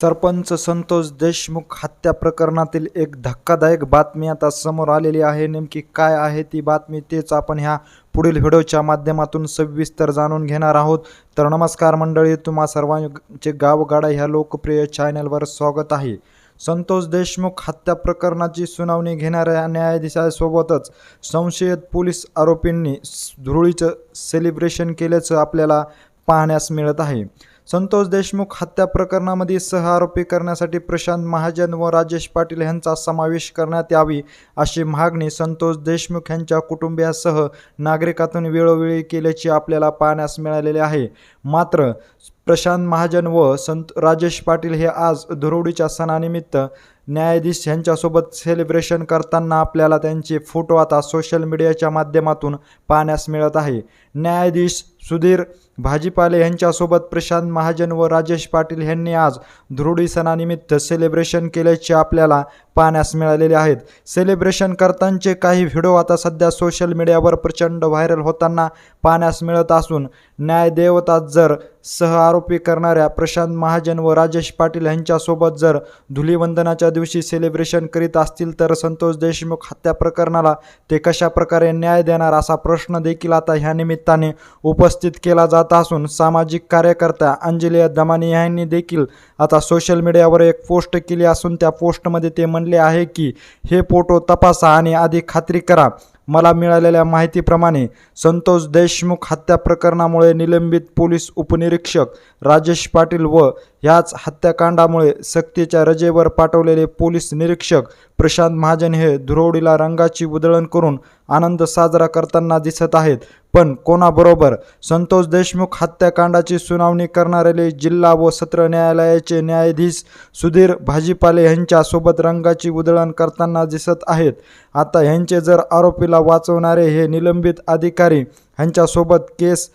सरपंच संतोष देशमुख हत्या प्रकरणातील एक धक्कादायक बातमी आता समोर आलेली आहे. नेमकी काय आहे ती बातमी तेच आपण ह्या पुढील व्हिडिओच्या माध्यमातून सविस्तर जाणून घेणार आहोत. तर नमस्कार मंडळी तुम्हा सर्वांचे गावगाडा ह्या लोकप्रिय चॅनलवर स्वागत आहे. संतोष देशमुख हत्या प्रकरणाची सुनावणी घेणाऱ्या न्यायाधीशासोबतच संशयित पोलीस आरोपींनी धुळीचं सेलिब्रेशन केल्याचं आपल्याला पाहण्यास मिळत आहे. संतोष देशमुख हत्या प्रकरणामध्ये सहआरोपी करण्यासाठी प्रशांत महाजन व राजेश पाटील यांचा समावेश करण्यात यावी अशी मागणी संतोष देशमुख यांच्या कुटुंबियासह नागरिकातून वेळोवेळी केल्याची आपल्याला पाहण्यास मिळालेले आहे. मात्र प्रशांत महाजन व संत राजेश पाटील हे आज धुरोडीच्या सणानिमित्त न्यायाधीश यांच्यासोबत सेलिब्रेशन करताना आपल्याला त्यांचे फोटो आता सोशल मीडियाच्या माध्यमातून पाहण्यास मिळत आहे. न्यायाधीश सुधीर भाजीपाले यांच्यासोबत प्रशांत महाजन व राजेश पाटील यांनी आज धुरुडी सणानिमित्त सेलिब्रेशन केल्याचे आपल्याला पाहण्यास मिळालेले आहेत. सेलिब्रेशन करतानाचे काही व्हिडिओ आता सध्या सोशल मीडियावर प्रचंड व्हायरल होताना पाहण्यास मिळत असून न्यायदेवता जर सह आरोपी करणाऱ्या प्रशांत महाजन व राजेश पाटील यांच्यासोबत जर धुलीवंदनाच्या दिवशी सेलिब्रेशन करीत असतील तर संतोष देशमुख हत्या प्रकरणाला ते कशा प्रकारे न्याय देणार असा प्रश्न देखील आता ह्या निमित्ताने उपस्थित केला जात असून सामाजिक कार्यकर्त्या अंजली दमानी यांनी देखील आता सोशल मीडियावर एक पोस्ट केली असून त्या पोस्टमध्ये ते म्हणले आहे की हे फोटो तपासा आणि आधी खात्री करा. मला मिळालेल्या माहितीप्रमाणे संतोष देशमुख हत्या प्रकरणामुळे निलंबित पोलीस उपनिरीक्षक राजेश पाटील व ह्याच हत्याकांडामुळे सक्तीच्या रजेवर पाठवलेले पोलीस निरीक्षक प्रशांत महाजन हे धुरोडीला रंगाची उधळण करून आनंद साजरा करताना दिसत आहेत. पण कोणाबरोबर? संतोष देशमुख हत्याकांडाची सुनावणी करणारे जिल्हा व सत्र न्यायालयाचे न्यायाधीश सुधीर भाजीपाले यांच्यासोबत रंगाची उधळण करताना दिसत आहेत. आता ह्यांचे जर आरोपीला वाचवणारे हे निलंबित अधिकारी ह्यांच्यासोबत केस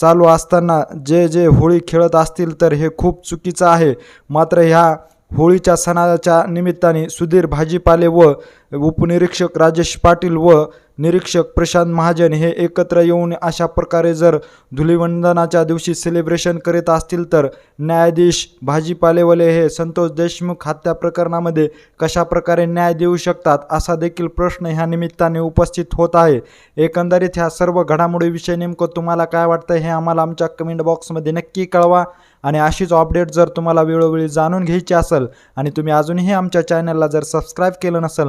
चालू असताना जे जे होळी खेळत असतील तर हे खूप चुकीचं आहे. मात्र ह्या होळीच्या सणाच्या निमित्ताने सुधीर भाजीपाले व उपनिरीक्षक राजेश पाटील व निरीक्षक प्रशांत महाजन हे एकत्र येऊन अशा प्रकारे जर धुलिवंदनाच्या दिवशी सेलिब्रेशन करीत असतील तर न्यायाधीश भाजीपालेवाले हे संतोष देशमुख हत्या प्रकरणामध्ये कशा प्रकारे न्याय देऊ शकतात असा देखील प्रश्न ह्या निमित्ताने उपस्थित होत आहे. एकंदरीत ह्या सर्व घडामोडीविषयी नेमकं तुम्हाला काय वाटतं हे आम्हाला आमच्या कमेंट बॉक्समध्ये नक्की कळवा आणि अशीच अपडेट जर तुम्हाला वेळोवेळी जाणून घ्यायची असेल आणि तुम्ही अजूनही आमच्या चॅनलला जर सबस्क्राईब केलं नसेल